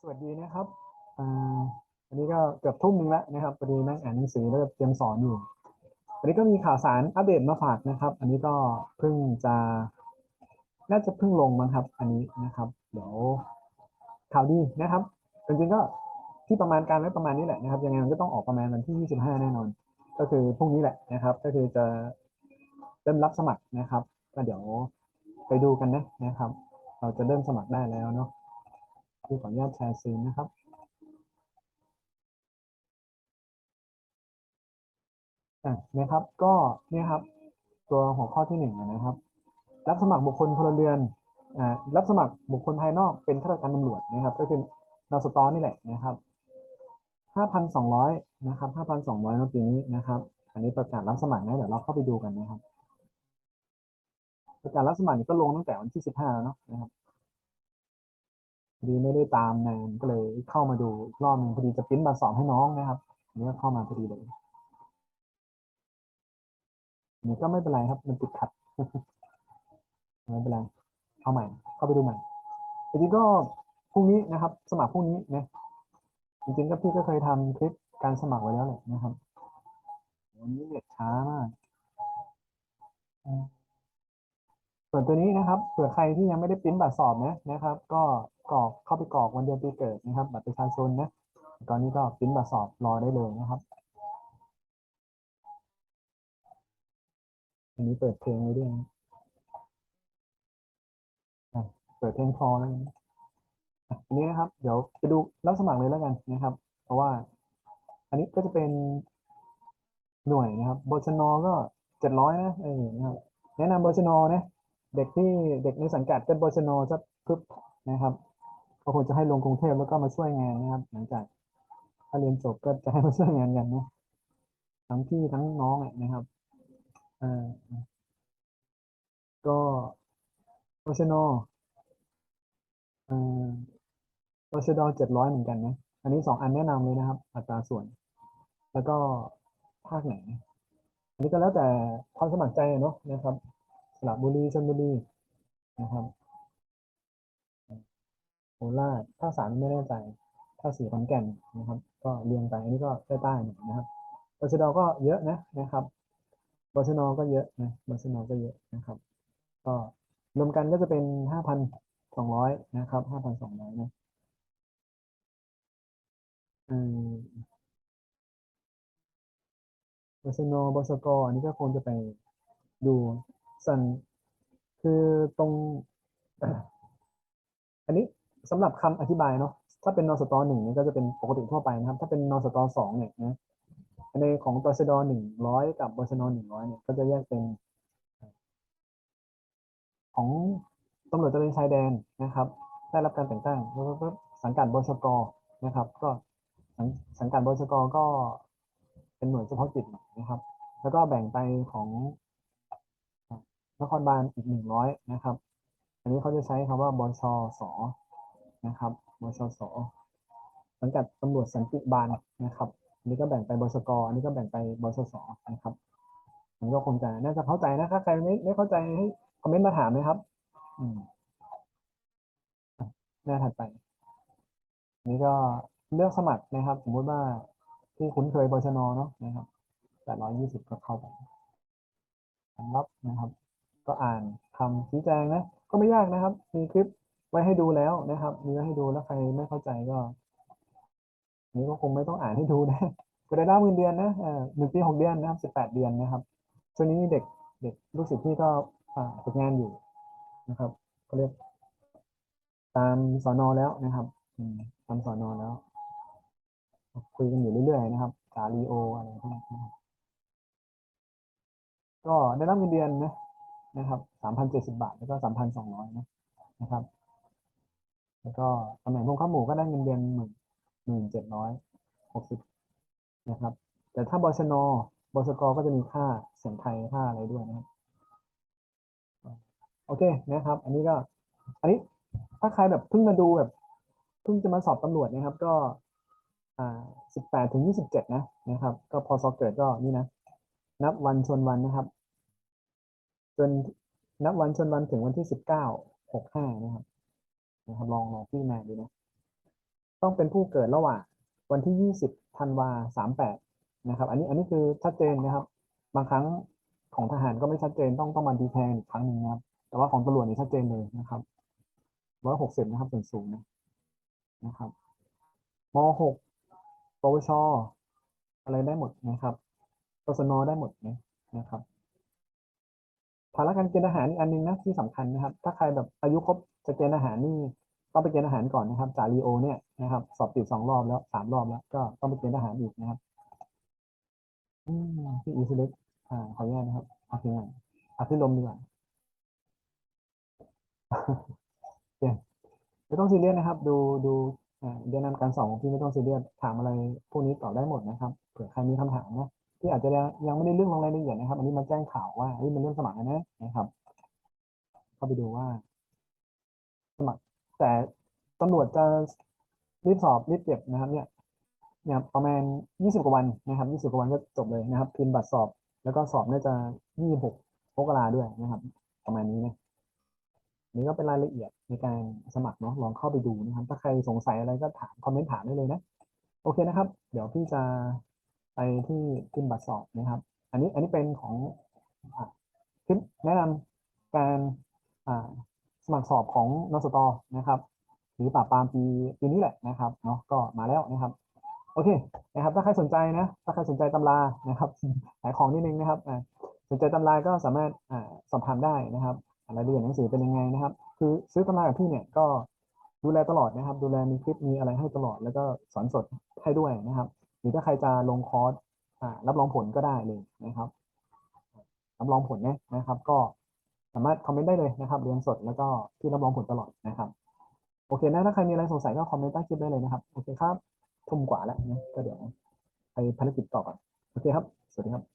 สวัสดีนะครับอ่าวันนี้ก็เกือบทุ่มนึงแล้วนะครับพอดีนั่งอ่านหนังสือแล้วก็เตรียมสอนอยู่วันนี้ก็มีข่าวสารอัปเดตมาฝากนะครับ อันนี้ก็เพิ่งจะน่าจะเพิ่งลงมั้งครับ อันนี้นะครับ เดี๋ยวข่าวดีนะครับจริงๆก็ที่ประมาณการไว้ประมาณนี้แหละนะครับ ยังไงมันก็ต้องออกประมาณวันที่ 25 แน่นอน ก็คือพรุ่งนี้แหละนะครับ ก็คือจะเริ่มรับสมัครนะครับก็เดี๋ยวไปดูกันนะนะครับ เราจะเริ่มสมัครได้แล้วเนาะ ที่ขออนุญาตแชร์ซีนนะครับอะนะครับก็เนี่ยครับ ตัวหัวข้อที่หนึ่งนะครับ รับสมัครบุคคลพลเรือนอ่ารับสมัครบุคคลภายนอกเป็นข้าราชการตำรวจนะครับ ก็คือนสตอนี่แหละนะครับห้าพันสองร้อยนะครับห้าพันสองร้อยในปีนี้นะครับ อันนี้ประกาศรับสมัครนะเดี๋ยวเราเข้าไปดูกันนะครับ ประกาศรับสมัครนี่ก็ลงตั้งแต่วันที่สิบห้าแล้วเนาะนะครับ ดีไม่ได้ตามนานก็เลยเข้ามาดูรอบหนึงพอดีจะปริ้นบัตรสอบให้น้องนะครับอันนี้ก็เข้ามาพอดีเลยอันนี่ก็ไม่เป็นไรครับ มันติดขัดไม่เป็นไรเข้าใหม่ เข้าไปดูใหม่จริงๆก็พรุ่งนี้นะครับ สมัครพรุ่งนี้นะจริงๆก็พี่ก็เคยทำคลิปการสมัครไว้แล้วแหละนะครับวันนี้เน็ตช้ามาก ส่วนตัวนี้นะครับเผื่อใครที่ยังไม่ได้ปริ้นบัตรสอบนะนะครับ ก็กรอกเข้าไปกรอกวันเดือนปีเกิดนะครับ บัตรประชาชนนะตอนนี้ก็ปริ้นบัตรสอบรอได้เลยนะครับ อันนี้เปิดเพลงไว้ด้วยนะอะเปิดเพลงพอแล้วนอะอันนี้นะครับ เดี๋ยวไปดูรับสมัครเลยแล้วกันนะครับ เพราะว่า อันนี้ก็จะเป็นหน่วยนะครับบชนก็เจ็ดร้อยนะเออนะครับแนะนำบชนนะ เด็กที่เด็กในสังกัดเป็นบชนจะพึบนะครับก็คงจะให้ลงกรุงเทพแล้วก็มาช่วยงานนะครับ หลังจากถ้าเรียนจบก็จะให้มาช่วยงานกันนะทั้งพี่ทั้งน้องนะครับเอ่อก็บชนเอ่อบชดเจ็ดร้อยเหมือนกันนะอันนี้สองอันแนะนำเลยนะครับ อัตราส่วน แล้วก็ภาคไหนอันนี้ก็แล้วแต่ความสมัครใจเนาะนะครับ ระบุรีชลบุรีนะครับโคราชภาคสามไม่แน่ใจภาคสี่ขอนแก่นนะครับ ก็เรียงไปอันนี้ก็ใต้ใต้ๆหน่อยนะครับบชดก็เยอะนะนะครับบชนก็เยอะนะบชนก็เยอะนะครับ ก็รวมกันก็จะเป็นห้าพันสองร้อยนะครับห้าพันสองร้อยนะอืมบชนบชกอันนี้ก็คงจะไปดู สันคือตรง อันนี้สำหรับคำอธิบายเนาะถ้าเป็นนสตหนึ่งเนี่ยก็จะเป็นปกติทั่วไปนะครับ ถ้าเป็นนสตสองเนี่ยนะในของตชดหนึ่งร้อยกับบชนหนึ่งร้อยเนี่ยก็จะแยกเป็น ของตำรวจตระเวนชายแดนนะครับ ได้รับการแต่งตั้งแล้วก็สังกัดบชกนะครับ ก็สังสังกัดบชกก็เป็นหน่วยเฉพาะกิจนะครับ แล้วก็แบ่งไปของ นครบาลอีกหนึ่งร้อยนะครับ อันนี้เขาจะใช้คำว่าบชสนะครับบชสสังกัดตำรวจสันติบาลนะครับอันนี้ก็แบ่งไปบชกอันนี้ก็แบ่งไปบชสนะครับมันก็คงจะน่าจะเข้าใจนะถ้าใครไม่ไม่เข้าใจให้คอมเมนต์มาถามนะครับอืมอะหน้าถัดไปอันนี้ก็เลือกสมัครนะครับ สมมติว่าที่คุ้นเคยบชนเนาะนะครับแปดร้อยยี่สิบก็เข้าไปสำรับนะครับ ก็อ่านคำชี้แจงนะ ก็ไม่ยากนะครับ มีคลิปไว้ให้ดูแล้วนะครับ มีไว้ให้ดูแล้วใครไม่เข้าใจก็นี้ก็คงไม่ต้องอ่านให้ดูนะก็ได้รับเงินเดือนนะเอ่อหนึ่งปีหกเดือนนะครับสิบแปดเดือนนะครับช่วงนี้เด็กเด็กลูกศิษย์ที่ก็ฝึกงานอยู่นะครับก็เรียกตามสอนอแล้วนะครับตามสอนอแล้ว คุยกันอยู่เรื่อยๆนะครับสาลีโออะไรพวกนี้นะครับก็ได้รับเงินเดือนนะ นะครับสามพันเจ็ดสิบาท แล้วก็สามพันสองร้อยนะนะครับ แล้วก็ตำแหน่งพวกข้าหมูก็ได้เงินเดือนหมื่นหมื่นเจ็ดร้อยหกสิบนะครับ แต่ถ้าบชนบชกก็จะมีค่าเสียงไทยค่าอะไรด้วยนะครับโอเคนะครับ อันนี้ก็ อันนี้ถ้าใครแบบเพิ่งมาดูแบบเพิ่งจะมาสอบตำรวจนะครับ ก็อ่าสิบแปดถึงยี่สิบเจ็ดนะนะครับ ก็พอสอบเกิดก็นี่นะ นับวันชนวันนะครับ จนนับวันชนวันถึงวันที่สิบเก้าหกห้านะครับนะครับลองลองพี่มาดูนะ ต้องเป็นผู้เกิดระหว่างวันที่20ธันวา38นะครับ อันนี้อันนี้คือชัดเจนนะครับ บางครั้งของทหารก็ไม่ชัดเจนต้องต้องมาดีแทนอีกครั้งหนึ่งนะครับ แต่ว่าของตำรวจนี่ชัดเจนเลยนะครับร้อยหกสิบนะครับส่วนสูงนะนะครับมหกปวช อะไรได้หมดนะครับกศนได้หมดนะนะครับาระการเกณฑ์ทหารอีกอันหนึงนะที่สำคัญนะครับ ถ้าใครแบบอายุครบจะเกณฑ์ทหารนี่ต้องไปเกณฑ์ทหารก่อนนะครับจ่าลีโอเนี่ยนะครับสอบติดสองรอบแล้วสามรอบแล้ว ก็ต้องไปเกณฑ์ทหารอีกนะครับพี่อีซิเล็กอ่าขออนุญาตนะครับเอาทีหน่อยเอาที่ลมดีกว่าเคไม่ต้องซีเรียสนะครับ ดูดูเรียนนำการสอนของพี่ไม่ต้องซีเรียสถามอะไรพวกนี้ตอบได้หมดนะครับเผื่อใครมีคำถามนะ ที่อาจจะยังไม่ได้เรื่องลงรายละเอียดนะครับ อันนี้มาแจ้งข่าวว่าเฮ้ยมันเรื่องสมัครแล้วนะนะครับ เข้าไปดูว่า สมัคร แต่ตำรวจจะรีบสอบรีบเก็บนะครับ เนี่ยเนี่ยประมาณยี่สิบกว่าวันนะครับยี่สิบกว่าวันก็จบเลยนะครับพิมพ์บัตรสอบ แล้วก็สอบน่าจะยี่สิบหกมกราด้วยนะครับ ประมาณนี้นะนี่ก็เป็นรายละเอียดในการสมัครเนาะลองเข้าไปดูนะครับ ถ้าใครสงสัยอะไรก็ถามคอมเมนต์ถามได้เลยนะ โอเคนะครับ เดี๋ยวพี่จะ ไปที่พิมพ์บัตรสอบนะครับ อันนี้อันนี้เป็นของอคลิปแนะนำการสมัครสอบของนสตนะครับ หรือปราบปรามปีปีนี้แหละนะครับเนาะก็มาแล้วนะครับ โอเคนะครับ ถ้าใครสนใจนะถ้าใครสนใจตำรานะครับขายของนิดนึงนะครับสนใจตำราก็สามารถอสอบถามได้นะครับรายละเอียดหนังสือเป็นยังไงนะครับ คือซื้อตำรากับพี่เนี่ยก็ดูแลตลอดนะครับ ดูแลมีคลิปมีอะไรให้ตลอด แล้วก็สอนสดให้ด้วยนะครับ หรือถ้าใครจะลงคอร์สรับรองผลก็ได้เลยนะครับรับรองผลนะนะครับ ก็สามารถคอมเมนต์ได้เลยนะครับเรียนสดแล้วก็ที่รับรองผลตลอดนะครับ โอเคนะถ้าใครมีอะไรสงสัยก็คอมเมนต์ใต้คลิปได้เลยนะครับโอเคครับทุ่มกว่าแล้วนะก็เดี๋ยวไปภารกิจต่อก่อนโอเคครับ สวัสดีครับ